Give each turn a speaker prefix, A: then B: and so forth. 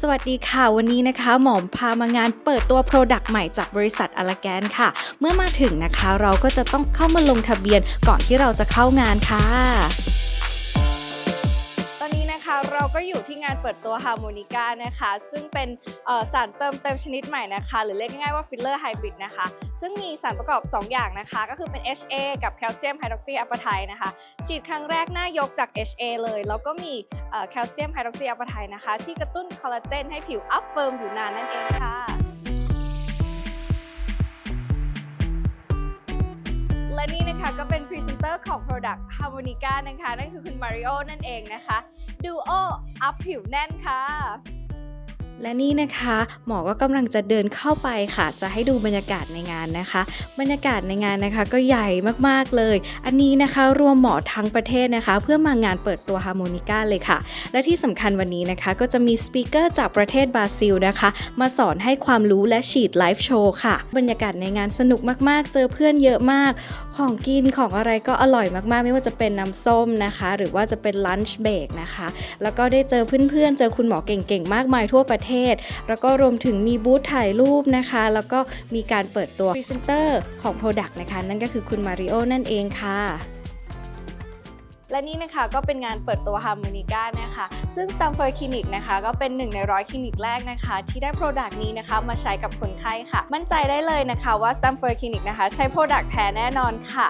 A: สวัสดีค่ะ วันนี้นะคะหมอมพามางานเปิดตัว Product ใหม่จากบริษัทอลาแกนค่ะ เมื่อมาถึงนะคะเราก็จะต้องเข้ามาลงทะเบียนก่อนที่เราจะเข้างานค่ะ อยู่ที่งานเปิดตัวฮาร์โมนิก้านะคะ ซึ่งเป็นสารเติมเต็มชนิดใหม่นะคะ หรือเรียกง่ายๆว่าฟิลเลอร์ไฮบริดนะคะ ซึ่งมีสารประกอบ 2 อย่างนะคะ ก็คือเป็น HA กับแคลเซียมไฮดรอกซีอัลฟาไทนะคะ ฉีดครั้งแรกหน้ายกจาก HA เลย แล้วก็มีแคลเซียมไฮดรอกซีอัลฟาไทนะคะ ที่กระตุ้นคอลลาเจนให้ผิวอัพเฟิร์มอยู่นานนั่นเองค่ะและนี่นะคะก็เป็นพรีเซนเตอร์ของ Product Harmonica นะคะ นั่นคือคุณมาริโอนั่นเองนะคะ ดูโออัพผิวแน่นค่ะ และนี่นะคะหมอก็กำลังจะเดินเข้าไปค่ะ จะให้ดูบรรยากาศในงานนะคะ บรรยากาศในงานนะคะก็ใหญ่มากๆเลย อันนี้นะคะรวมหมอทั้งประเทศนะคะ เพื่อมางานเปิดตัวฮาร์โมนิก้าเลยค่ะ และที่สำคัญวันนี้นะคะ ก็จะมีสปีกเกอร์จากประเทศบราซิลนะคะ มาสอนให้ความรู้และฉีดไลฟ์โชว์ค่ะ บรรยากาศในงานสนุกมากๆ เจอเพื่อนเยอะมาก ของกินของอะไรก็อร่อยมากๆ ไม่ว่าจะเป็นน้ำส้มนะคะ หรือว่าจะเป็นลันช์เบรกนะคะแล้วก็ได้เจอเพื่อนๆเจอคุณหมอเก่งๆมากมายทั่วประเทศแล้วก็รวมถึงมีบูธถ่ายรูปนะคะ แล้วก็มีการเปิดตัวพรีเซนเตอร์ของ Product นะคะ นั่นก็คือคุณมาริโอนั่นเองค่ะและนี่นะคะก็เป็นงานเปิดตัว Harmonica นะคะ ซึ่ง Stamford Clinic นะคะก็เป็นหนึ่งในร้อยคลินิกแรกนะคะ ที่ได้ Product นี้นะคะมาใช้กับคนไข้ค่ะ มั่นใจได้เลยนะคะว่า Stamford Clinic นะคะ ใช้ Product แท้แน่นอนค่ะ